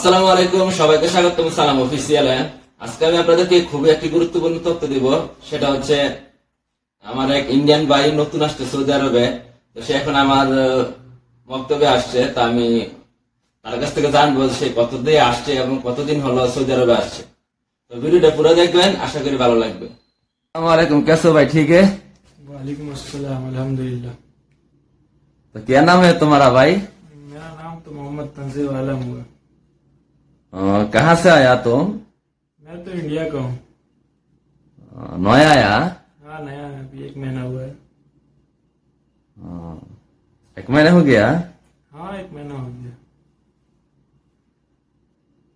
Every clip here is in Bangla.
আসসালামু আলাইকুম সবাইকে স্বাগতম সালাম অফিসিয়ালে আজকে আমি আপনাদেরকে খুবই একটি গুরুত্বপূর্ণ তথ্য দিব সেটা হচ্ছে আমার এক ইন্ডিয়ান ভাই নতুন আসছে সৌদি আরবে তো সে এখন আমার আহ, বক্তব্যে আসছে তা আমি তার কাছ থেকে জানবো যে সে কতদিন আসছে এবং কতদিন হলো সৌদি আরবে আসছে তো ভিডিওটা পুরো দেখবেন আশা করি ভালো লাগবে আসসালামু আলাইকুম कैसे हो भाई ठीक है वालेकुम अस्सलाम अल्हम्दुलिल्लाह तो क्या नाम है तुम्हारा भाई मेरा नाम तो मोहम्मद तंजीर आलम हुआ अ, कहाँ से आया तुम? मैं तो इंडिया का हूँ। नया आया? हाँ नया अभी एक महीना हुआ है। अ, एक महीने हो गया? हाँ एक महीना हो गया।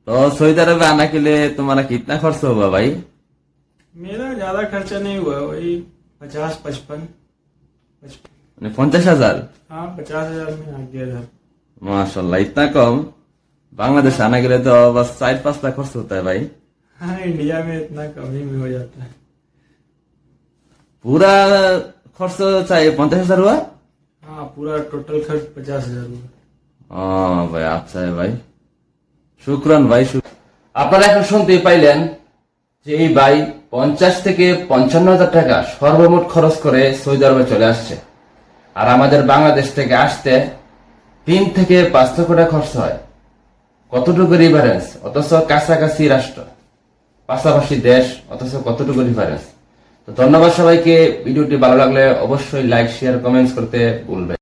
तो सऊदी अरब आने के लिए तुम्हारा कितना खर्च होगा भाई? मेरा ज़्यादा खर्चा नहीं हुआ वही पचास पचपन। पचपन पचास हज़ार? हाँ पचास हज़ार में आ गया था। माशाल्लाह इतना कम? बांग्लादेश आने के लिए तो बस चार पाँच लाख खर्च होता है भाई हाँ इंडिया में इतना कम ही में हो जाता है पूरा खर्च चाहिए पचास हजार हुआ हाँ पूरा टोटल खर्च पचास हजार हुआ ও ভাই আচ্ছা ভাই শুক্রান ভাই শুক- আপনারা এখন শুনতেই পাইলেন যে এই ভাই পঞ্চাশ থেকে পঞ্চান্ন হাজার টাকা সর্বমোট খরচ করে সৌদি আরবে চলে আসছে আর আমাদের বাংলাদেশ থেকে আসতে তিন থেকে পাঁচ লক্ষ টাকা খরচ হয় কতটুকু রিফারেন্স অথচ কাছাকাছি রাষ্ট্র, পাশাপাশি দেশ, অথচ কতটুকু রিফারেন্স তো ধন্যবাদ সবাইকে, ভিডিওটি ভালো লাগলে অবশ্যই লাইক শেয়ার কমেন্টস করতে ভুলবেন